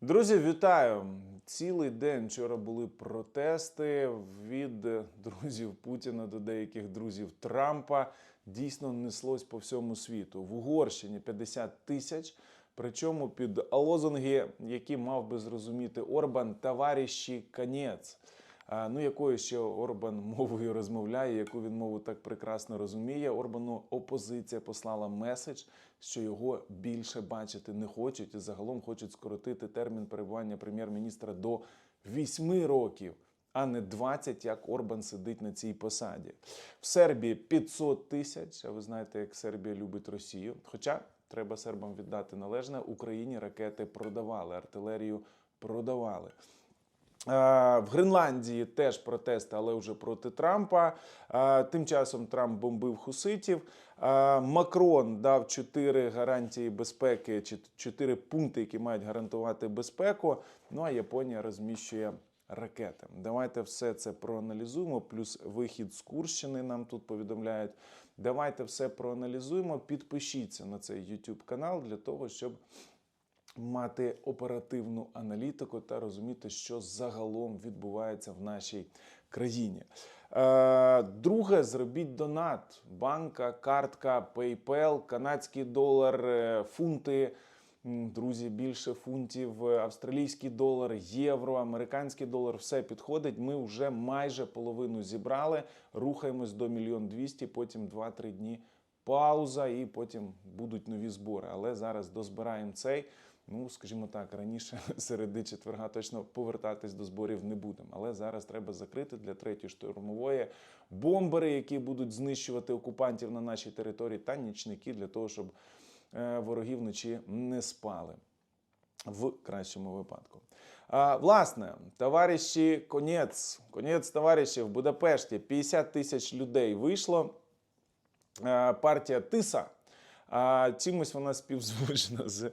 Друзі, вітаю! Цілий день вчора були протести від друзів Путіна до деяких друзів Трампа. Дійсно неслось по всьому світу. В Угорщині 50 тисяч. Причому під лозунги, які мав би зрозуміти Орбан, товариші конець. Ну, якою ще Орбан мовою розмовляє, яку він мову так прекрасно розуміє. Орбану опозиція послала меседж, що його більше бачити не хочуть, і загалом хочуть скоротити термін перебування прем'єр-міністра до 8 років, а не 20, як Орбан сидить на цій посаді. В Сербії 500 тисяч. А ви знаєте, як Сербія любить Росію. Хоча треба сербам віддати належне, Україні ракети продавали, артилерію продавали. Е, В Гренландії теж протести, але вже проти Трампа. Е, Тим часом Трамп бомбив хуситів. Е, Макрон дав чотири гарантії безпеки, чотири пункти, які мають гарантувати безпеку. Ну а Японія розміщує ракети. Давайте все це проаналізуємо. Плюс вихід з Курщини нам тут повідомляють. Давайте все проаналізуємо. Підпишіться на цей YouTube канал для того, щоб мати оперативну аналітику та розуміти, що загалом відбувається в нашій країні. Е, Друге, зробіть донат. Банка, картка, PayPal, канадський долар, е, фунти. Друзі, більше фунтів, е, австралійський долар, євро, американський долар, все підходить. Ми вже майже половину зібрали. Рухаємось до мільйон двісті, потім 2-3 дні пауза, і потім будуть нові збори. Але зараз дозбираємо цей. Ну, скажімо так, раніше середи четверга точно повертатись до зборів не будемо. Але зараз треба закрити для третьої штурмової бомбери, які будуть знищувати окупантів на нашій території, та нічники для того, щоб е, вороги вночі не спали. В кращому випадку. А, власне, товариші, конець, конець товариші в Будапешті 50 тисяч людей вийшло. Е, партія Тиса. А чимось вона співзвучна з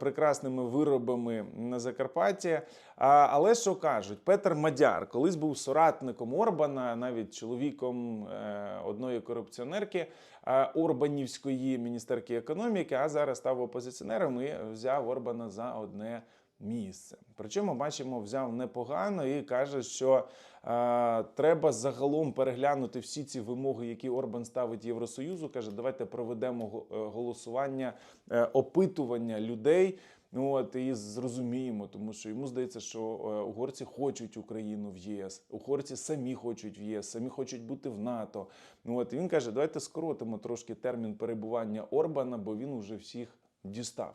прекрасними виробами на Закарпатті. Але що кажуть, Петер Мадяр колись був соратником Орбана, навіть чоловіком е, одної корупціонерки е, Орбанівської міністерки економіки, а зараз став опозиціонером і взяв Орбана за одне місце. Причому бачимо, взяв непогано і каже, що е, треба загалом переглянути всі ці вимоги, які Орбан ставить Євросоюзу. каже, давайте проведемо е, голосування, е, опитування людей. Ну от і зрозуміємо, тому що йому здається, що е, угорці хочуть Україну в ЄС, угорці самі хочуть в ЄС, самі хочуть бути в НАТО. Ну от і він каже, давайте скоротимо трошки термін перебування Орбана, бо він уже всіх дістав.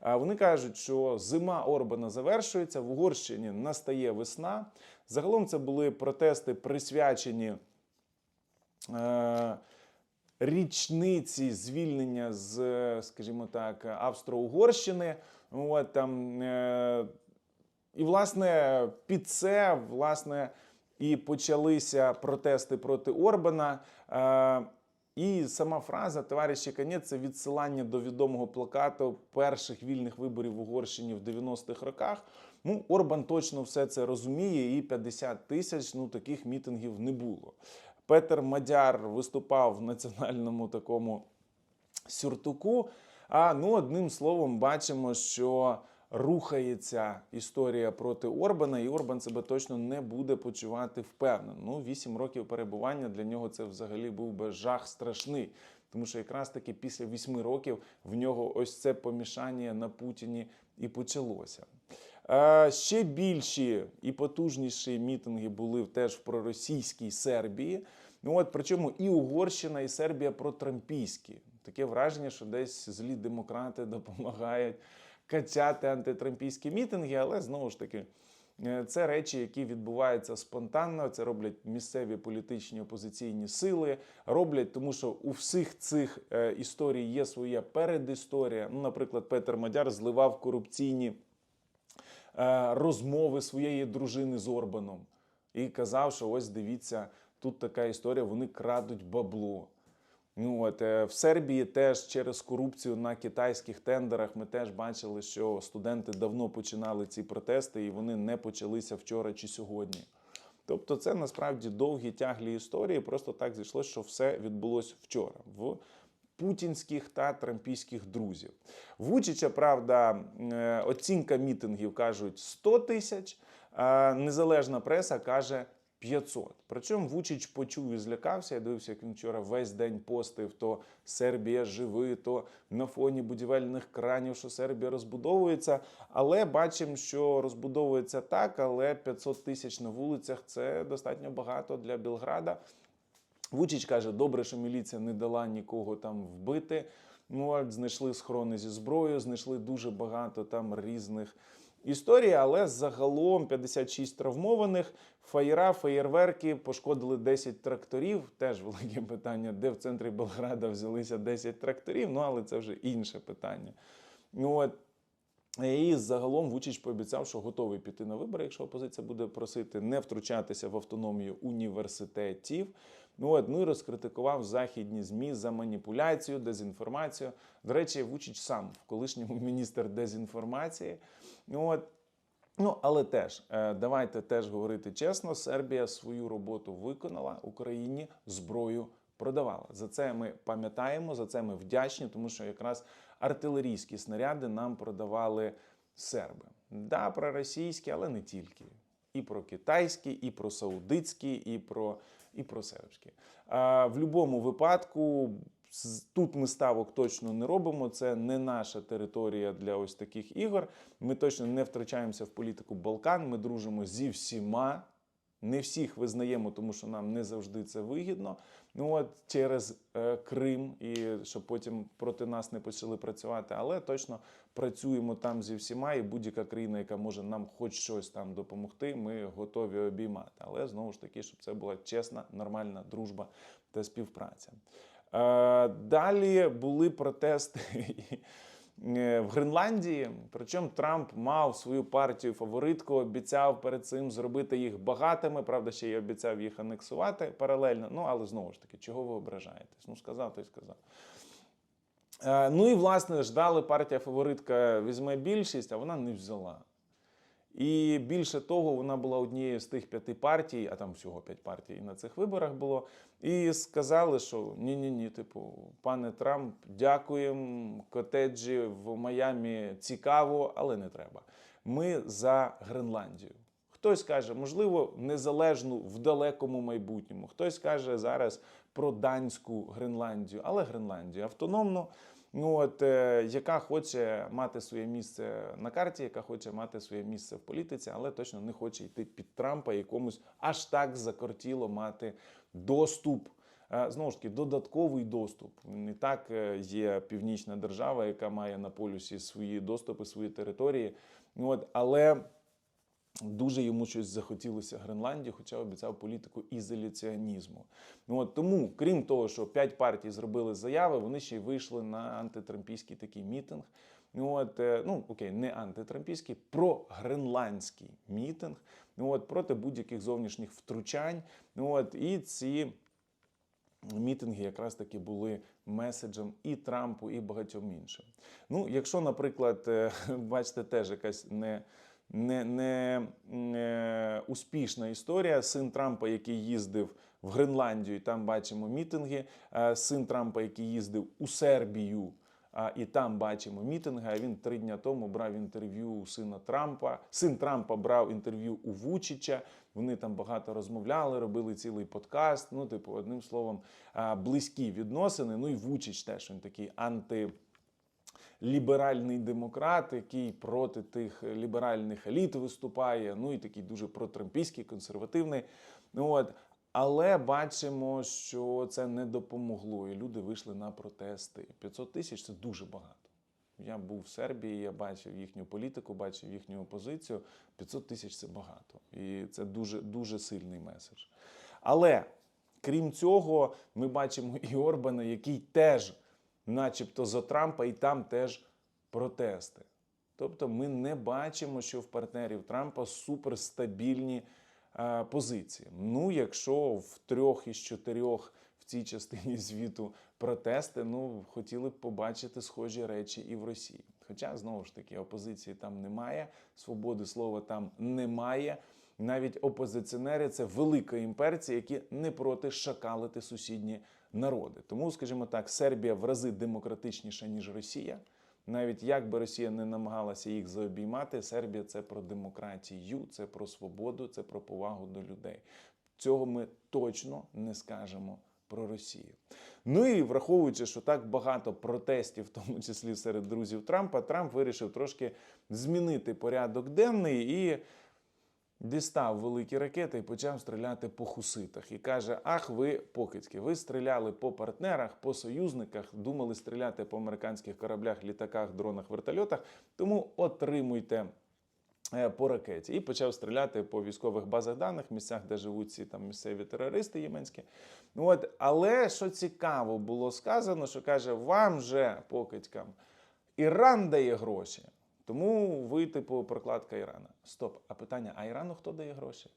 А Вони кажуть, що зима Орбана завершується, в Угорщині настає весна. Загалом це були протести присвячені е, річниці звільнення з, е, скажімо так, Австро-Угорщини. От, там, е, і, власне, під це власне, і почалися протести проти Орбана. Е, і сама фраза товариші конець це відсилання до відомого плакату перших вільних виборів в Угорщині в 90-х роках. Ну, Орбан точно все це розуміє, і 50 тисяч ну, таких мітингів не було. Петер Мадяр виступав в національному такому сюртуку. А ну, одним словом, бачимо, що рухається історія проти Орбана, і Орбан себе точно не буде почувати впевнено. Ну, 8 років перебування для нього це взагалі був би жах страшний. Тому що якраз таки після 8 років в нього ось це помішання на Путіні і почалося. Е, Ще більші і потужніші мітинги були теж в проросійській Сербії. Ну от причому і Угорщина, і Сербія протрампійські. Таке враження, що десь злі демократи допомагають качати антитрампійські мітинги, але знову ж таки. е, Це речі, які відбуваються спонтанно. Це роблять місцеві політичні опозиційні сили. Роблять, тому що у всіх цих е, історій є своя передісторія. Ну, наприклад, Петер Мадяр зливав корупційні е, розмови своєї дружини з Орбаном і казав, що ось дивіться, тут така історія, вони крадуть бабло. Ну от е, в Сербії теж через корупцію на китайських тендерах ми теж бачили, що студенти давно починали ці протести, і вони не почалися вчора чи сьогодні. Тобто, це насправді довгі тяглі історії. Просто так зійшло, що все відбулося вчора. В путінських та трампійських друзів. Вучича, правда, е, оцінка мітингів кажуть 100 тисяч, а незалежна преса каже 500. Причому Вучич почув і злякався. Я дивився, як він вчора весь день постив, то Сербія живи, то на фоні будівельних кранів, що Сербія розбудовується. Але бачимо, що розбудовується так, але 500 тисяч на вулицях це достатньо багато для Білграда. Вучич каже, добре, що міліція не дала нікого там вбити. Ну, от знайшли схорони зі зброєю, знайшли дуже багато там різних історій, але загалом 56 травмованих, фаєра, феєрверки, пошкодили 10 тракторів. Теж велике питання, де в центрі Белграда взялися 10 тракторів, ну але це вже інше питання. Ну, от, і загалом Вучич пообіцяв, що готовий піти на вибори, якщо опозиція буде просити не втручатися в автономію університетів. Ну от ну і розкритикував західні змі за маніпуляцію, дезінформацію. До речі, Вучич сам в колишньому міністр дезінформації. Ну от. Ну, але теж е, давайте теж говорити чесно: Сербія свою роботу виконала Україні зброю продавала. За це ми пам'ятаємо, за це ми вдячні, тому що якраз артилерійські снаряди нам продавали серби. Да, про російські, але не тільки. І про китайські, і про саудитські, і про, і про сербські. А, в будь-якому випадку. Тут ми ставок точно не робимо. Це не наша територія для ось таких ігор. Ми точно не втрачаємося в політику Балкан. Ми дружимо зі всіма. Не всіх визнаємо, тому що нам не завжди це вигідно. Ну от через е, Крим, і щоб потім проти нас не почали працювати. Але точно працюємо там зі всіма, і будь-яка країна, яка може нам хоч щось там допомогти, ми готові обіймати. Але знову ж таки, щоб це була чесна, нормальна дружба та співпраця. Е, далі були протести. е, В Гренландії, причому Трамп мав свою партію фаворитку, обіцяв перед цим зробити їх багатими. Правда, ще й обіцяв їх анексувати паралельно. Ну але знову ж таки, чого ви ображаєтесь? Ну сказав, то й сказав. Е, Ну і власне ждали, партія фаворитка візьме більшість, а вона не взяла. І більше того, вона була однією з тих п'яти партій, а там всього п'ять партій на цих виборах було. І сказали, що ні, ні, типу, пане Трамп, дякуємо. Котеджі в Майамі цікаво, але не треба. Ми за Гренландію. Хтось каже, можливо, незалежну в далекому майбутньому. Хтось каже зараз про данську Гренландію, але Гренландію автономну. Ну от е, яка хоче мати своє місце на карті, яка хоче мати своє місце в політиці, але точно не хоче йти під Трампа, якомусь аж так закортіло мати доступ. Е, Знову ж таки, додатковий доступ. Не так е, є північна держава, яка має на полюсі свої доступи, свої території. Ну, от, але Дуже йому щось захотілося Гренландії, хоча обіцяв політику ізоляціонізму. Ну от тому, крім того, що п'ять партій зробили заяви, вони ще й вийшли на антитрампійський такий мітинг. Ну от е, ну окей, не антитрампійський, прогренландський мітинг. Ну от проти будь-яких зовнішніх втручань. Ну от і ці. Мітинги якраз таки були меседжем і Трампу, і багатьом іншим. Ну, якщо, наприклад, е, бачите, теж якась не, не, не, не успішна історія. Син Трампа, який їздив в Гренландію, там бачимо мітинги. Е, Син Трампа, який їздив у Сербію. І там бачимо мітинги. А він три дня тому брав інтерв'ю у сина Трампа. Син Трампа брав інтерв'ю у Вучича. Вони там багато розмовляли, робили цілий подкаст. Ну, типу, одним словом, близькі відносини. Ну і Вучич теж він такий анти. Ліберальний демократ, який проти тих ліберальних еліт виступає, ну і такий дуже протрампійський, консервативний. От але бачимо, що це не допомогло, і люди вийшли на протести. 500 тисяч це дуже багато. Я був в Сербії, я бачив їхню політику, бачив їхню опозицію. 500 тисяч це багато. І це дуже, дуже сильний меседж. Але крім цього, ми бачимо і Орбана, який теж, начебто, за Трампа, і там теж протести. Тобто ми не бачимо, що в партнерів Трампа суперстабільні е, позиції. Ну, якщо в трьох із чотирьох в цій частині світу протести, ну хотіли б побачити схожі речі і в Росії. Хоча знову ж таки опозиції там немає, свободи слова там немає. Навіть опозиціонери це велика імперція, які не проти шакалити сусідні народи. Тому, скажімо так, Сербія в рази демократичніша, ніж Росія. Навіть як би Росія не намагалася їх заобіймати, Сербія це про демократію, це про свободу, це про повагу до людей. Цього ми точно не скажемо про Росію. Ну і враховуючи, що так багато протестів, в тому числі серед друзів Трампа, Трамп вирішив трошки змінити порядок денний і дістав великі ракети і почав стріляти по хуситах. І каже: Ах, ви покидьки, ви стріляли по партнерах, по союзниках, думали стріляти по американських кораблях, літаках, дронах, вертольотах. Тому отримуйте. е, По ракеті і почав стріляти по військових базах даних, місцях, де живуть ці там місцеві терористи єменські. От, але що цікаво було сказано, що каже, вам же покидькам Іран дає гроші. Тому ви, типу, прокладка Ірана. Стоп, а питання: а Ірану хто дає гроші?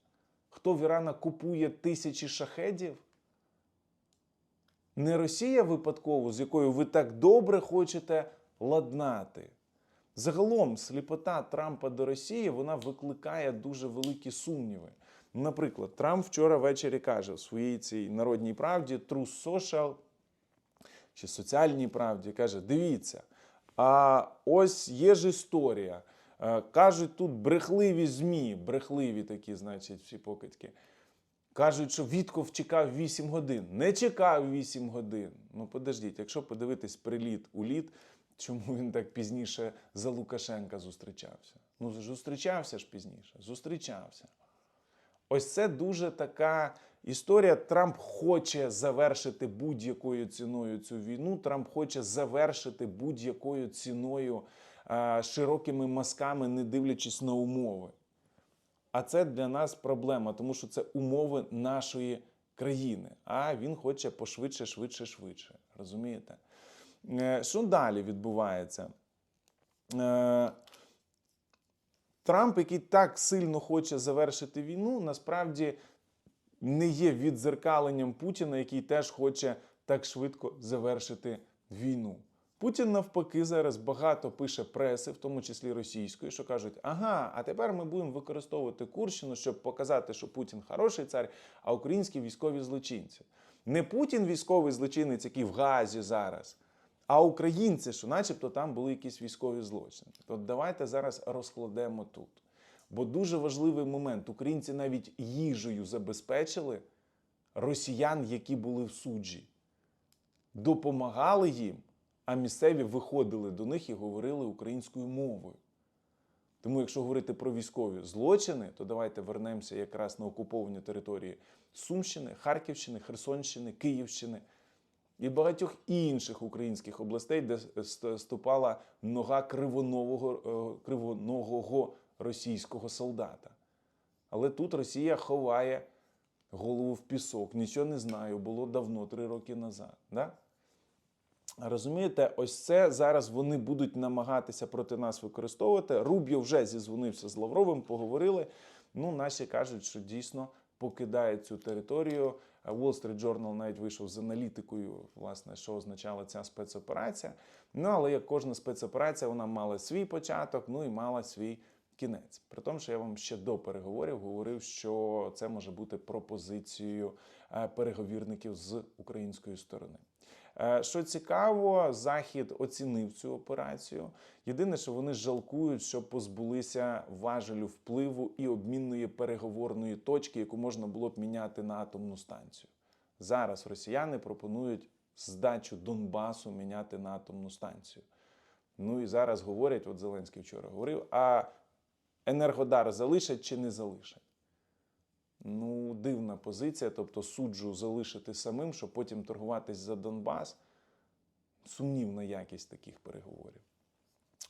Хто в Ірана купує тисячі шахедів? Не Росія випадково, з якою ви так добре хочете ладнати. Загалом, сліпота Трампа до Росії вона викликає дуже великі сумніви. Наприклад, Трамп вчора ввечері каже в своїй цій народній правді True Social чи соціальній правді, каже: дивіться, а ось є ж історія. Е, Кажуть, тут брехливі ЗМІ, брехливі такі, значить, всі покидьки. Кажуть, що Вітков чекав 8 годин. Не чекав 8 годин. Ну, подождіть, якщо подивитись приліт у літ, чому він так пізніше за Лукашенка зустрічався? Ну, зустрічався ж пізніше, зустрічався. Ось це дуже така історія. Трамп хоче завершити будь-якою ціною цю війну. Трамп хоче завершити будь-якою ціною е, широкими мазками, не дивлячись на умови. А це для нас проблема, тому що це умови нашої країни. А він хоче пошвидше, швидше, швидше. Розумієте? Е, Що далі відбувається? Трамп, який так сильно хоче завершити війну, насправді не є відзеркаленням Путіна, який теж хоче так швидко завершити війну. Путін навпаки зараз багато пише преси, в тому числі російської, що кажуть: ага, а тепер ми будемо використовувати Курщину, щоб показати, що Путін хороший цар, а українські військові злочинці. Не Путін військовий злочинець, який в Газі зараз, а українці, що начебто там були якісь військові злочини. От давайте зараз розкладемо тут. Бо дуже важливий момент: українці навіть їжею забезпечили росіян, які були в суджі, допомагали їм, а місцеві виходили до них і говорили українською мовою. Тому, якщо говорити про військові злочини, то давайте вернемося якраз на окуповані території Сумщини, Харківщини, Херсонщини, Київщини і багатьох інших українських областей, де ступала нога кривонового, е, кривоногого російського солдата. Але тут Росія ховає голову в пісок. Нічого не знаю, було давно, три роки назад. Да? Розумієте, ось це зараз вони будуть намагатися проти нас використовувати. Рубіо вже зізвонився з Лавровим, поговорили. Ну, наші кажуть, що дійсно покидає цю територію. Wall Street Journal навіть вийшов з аналітикою, власне, що означала ця спецоперація. Ну, але як кожна спецоперація, вона мала свій початок, ну і мала свій кінець. При тому, що я вам ще до переговорів говорив, що це може бути пропозицією е, переговірників з української сторони. Е, Що цікаво, Захід оцінив цю операцію. Єдине, що вони жалкують, що позбулися важелю впливу і обмінної переговорної точки, яку можна було б міняти на атомну станцію. Зараз росіяни пропонують здачу Донбасу міняти на атомну станцію. Ну і зараз говорять, от Зеленський вчора говорив, а Енергодар залишать чи не залишать? Ну, дивна позиція, тобто суджу залишити самим, щоб потім торгуватись за Донбас. Сумнівна якість таких переговорів.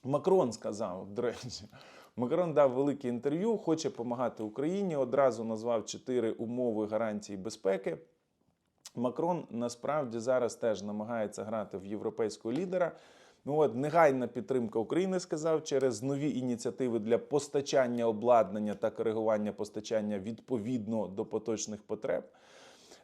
Макрон сказав, до речі, Макрон дав велике інтерв'ю, хоче допомагати Україні. Одразу назвав чотири умови гарантії безпеки. Макрон насправді зараз теж намагається грати в європейського лідера. Ну от негайна підтримка України сказав через нові ініціативи для постачання обладнання та коригування постачання відповідно до поточних потреб.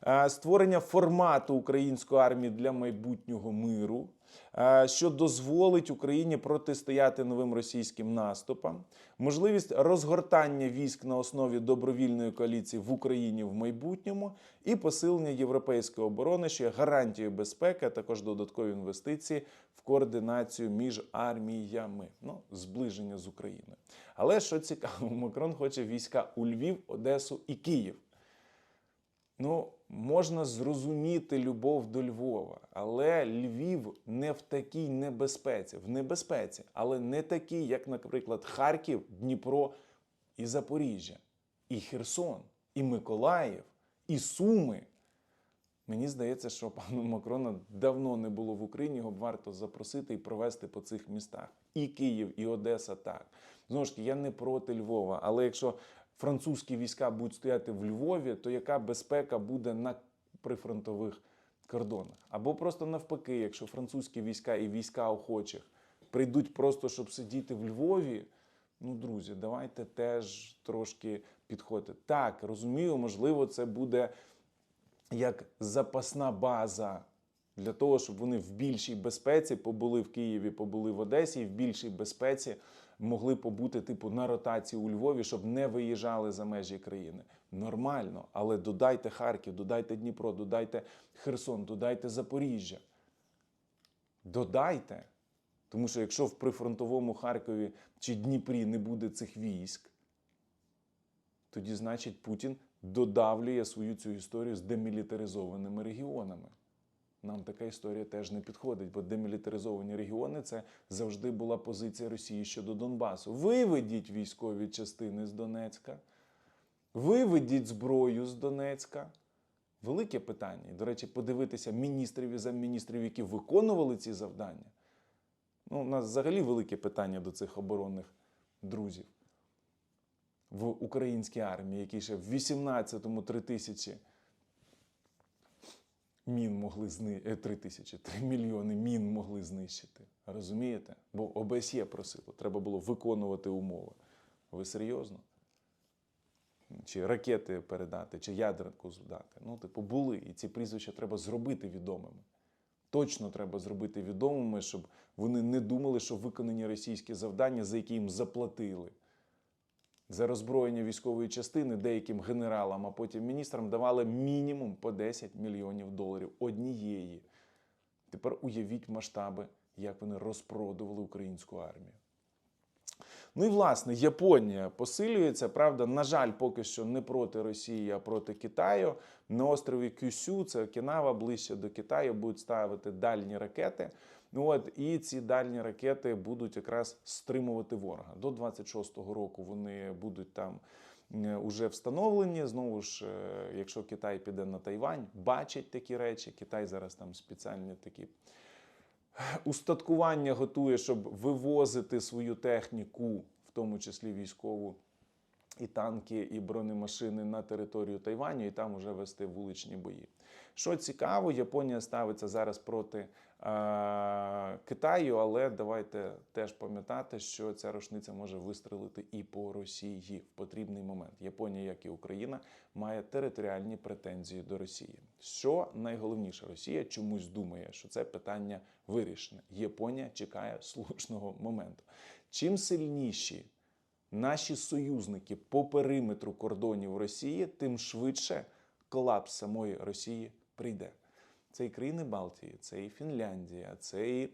Е, створення формату української армії для майбутнього миру, е, що дозволить Україні протистояти новим російським наступам, можливість розгортання військ на основі добровільної коаліції в Україні в майбутньому і посилення європейської оборони, що є гарантією безпеки, а також додаткові інвестиції в координацію між арміями, ну зближення з Україною. Але що цікаво, Макрон хоче війська у Львів, Одесу і Київ. Ну, можна зрозуміти любов до Львова, але Львів не в такій небезпеці, в небезпеці, але не такий, як, наприклад, Харків, Дніпро і Запоріжжя, і Херсон, і Миколаїв, і Суми. Мені здається, що пану Макрона давно не було в Україні, його варто запросити і провести по цих містах. І Київ, і Одеса так. Знову ж таки, я не проти Львова, але якщо французькі війська будуть стояти в Львові, то яка безпека буде на прифронтових кордонах? Або просто навпаки, якщо французькі війська і війська охочих прийдуть просто, щоб сидіти в Львові. Ну, друзі, давайте теж трошки підходити. Так, розумію, можливо, це буде як запасна база для того, щоб вони в більшій безпеці побули в Києві, побули в Одесі, і в більшій безпеці могли побути типу на ротації у Львові, щоб не виїжджали за межі країни. Нормально, але додайте Харків, додайте Дніпро, додайте Херсон, додайте Запоріжжя. Додайте. Тому що якщо в прифронтовому Харкові чи Дніпрі не буде цих військ, тоді, значить, Путін додавлює свою цю історію з демілітаризованими регіонами. Нам така історія теж не підходить, бо демілітаризовані регіони це завжди була позиція Росії щодо Донбасу. Виведіть військові частини з Донецька, виведіть зброю з Донецька. Велике питання. І, до речі, подивитися міністрів і замміністрів, які виконували ці завдання. Ну, у нас взагалі велике питання до цих оборонних друзів в українській армії, які ще в 18-му 3 тисячі мін могли знищити, 3 тисячі, 3 мільйони мін могли знищити. Розумієте? Бо ОБСЄ просило, треба було виконувати умови. Ви серйозно? Чи ракети передати, чи ядерку здати. Ну, типу, були. І ці прізвища треба зробити відомими. Точно треба зробити відомими, щоб вони не думали, що виконані російські завдання, за які їм заплатили. За роззброєння військової частини деяким генералам, а потім міністрам давали мінімум по 10 мільйонів доларів однієї. Тепер уявіть масштаби, як вони розпродували українську армію. Ну і власне Японія посилюється. Правда, на жаль, поки що не проти Росії, а проти Китаю. На острові Кюсю, це Окінава, ближче до Китаю, будуть ставити дальні ракети. От і ці дальні ракети будуть якраз стримувати ворога. До 26-го року вони будуть там е, уже встановлені. Знову ж, е, якщо Китай піде на Тайвань, бачить такі речі. Китай зараз там спеціальні такі устаткування готує, щоб вивозити свою техніку, в тому числі військову, і танки, і бронемашини на територію Тайваню, і там вже вести вуличні бої. Що цікаво, Японія ставиться зараз проти Китаю, але давайте теж пам'ятати, що ця рушниця може вистрелити і по Росії в потрібний момент. Японія, як і Україна, має територіальні претензії до Росії. Що найголовніше, Росія чомусь думає, що це питання вирішене. Японія чекає слушного моменту. Чим сильніші наші союзники по периметру кордонів Росії, тим швидше колапс самої Росії прийде. Це і країни Балтії, це і Фінляндія, це і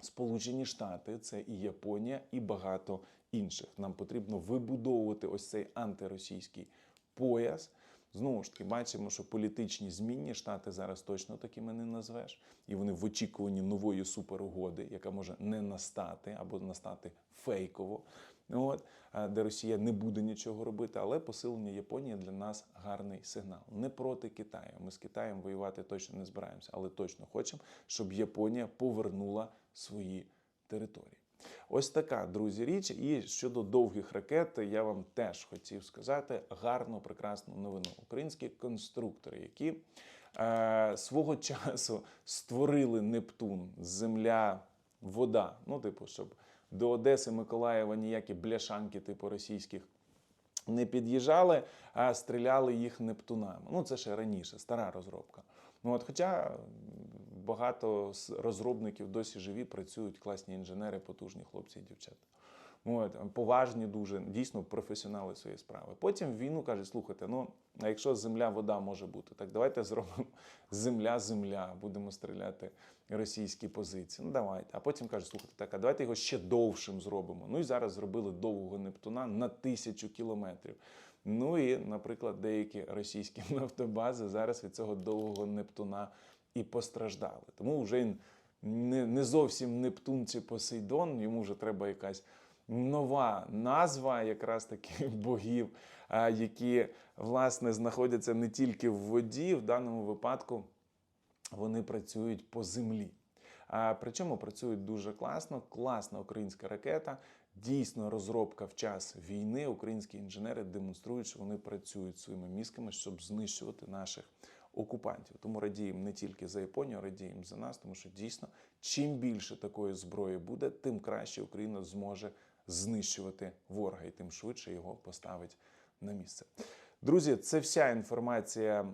Сполучені Штати, це і Японія, і багато інших. Нам потрібно вибудовувати ось цей антиросійський пояс. Знову ж таки, бачимо, що політичні змінні штати зараз точно такими не назвеш, і вони в очікуванні нової суперугоди, яка може не настати або настати фейково. От де Росія не буде нічого робити, але посилення Японії для нас гарний сигнал. Не проти Китаю. Ми з Китаєм воювати точно не збираємося, але точно хочемо, щоб Японія повернула свої території. Ось така, друзі, річ. І щодо довгих ракет, я вам теж хотів сказати гарну, прекрасну новину. Українські конструктори, які е, свого часу створили Нептун, земля, вода. Ну, типу, щоб до Одеси Миколаєва ніякі бляшанки, типу російських не під'їжджали, а стріляли їх нептунами. Ну, це ще раніше, стара розробка. Ну, от, хоча багато розробників досі живі, працюють класні інженери, потужні хлопці і дівчата. От, поважні дуже, дійсно професіонали своєї справи. Потім війну кажуть, слухайте, ну а якщо земля, вода може бути, так давайте зробимо земля, земля, будемо стріляти російські позиції. Ну давайте. А потім кажуть, слухайте, так, а давайте його ще довшим зробимо. Ну і зараз зробили довгого Нептуна на тисячу кілометрів. Ну і, наприклад, деякі російські нафтобази зараз від цього довгого Нептуна і постраждали. Тому вже він не, не зовсім Нептун чи Посейдон, йому вже треба якась нова назва якраз таки богів, які власне знаходяться не тільки в воді, в даному випадку вони працюють по землі. Причому працюють дуже класно, класна українська ракета. Дійсно, розробка в час війни. Українські інженери демонструють, що вони працюють своїми мізками, щоб знищувати наших окупантів. Тому радіємо не тільки за Японію, радіємо за нас, тому що дійсно, чим більше такої зброї буде, тим краще Україна зможе знищувати ворога і тим швидше його поставить на місце. Друзі, це вся інформація,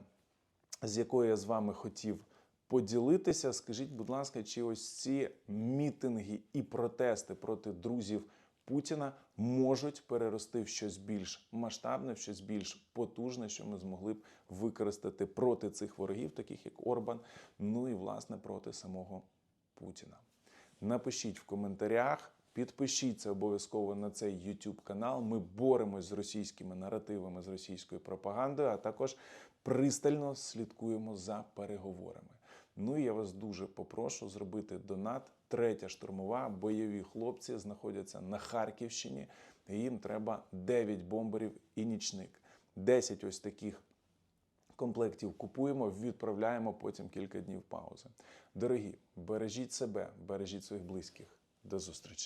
з якою я з вами хотів поділитися. Скажіть, будь ласка, чи ось ці мітинги і протести проти друзів Путіна можуть перерости в щось більш масштабне, в щось більш потужне, що ми змогли б використати проти цих ворогів, таких як Орбан, ну і власне проти самого Путіна. Напишіть в коментарях. Підпишіться обов'язково на цей YouTube канал. Ми боремось з російськими наративами, з російською пропагандою, а також пристально слідкуємо за переговорами. Ну і я вас дуже попрошу зробити донат. Третя штурмова. Бойові хлопці знаходяться на Харківщині. Їм треба 9 бомберів і нічник. 10 ось таких комплектів купуємо, відправляємо потім кілька днів паузи. Дорогі, бережіть себе, бережіть своїх близьких. До зустрічі.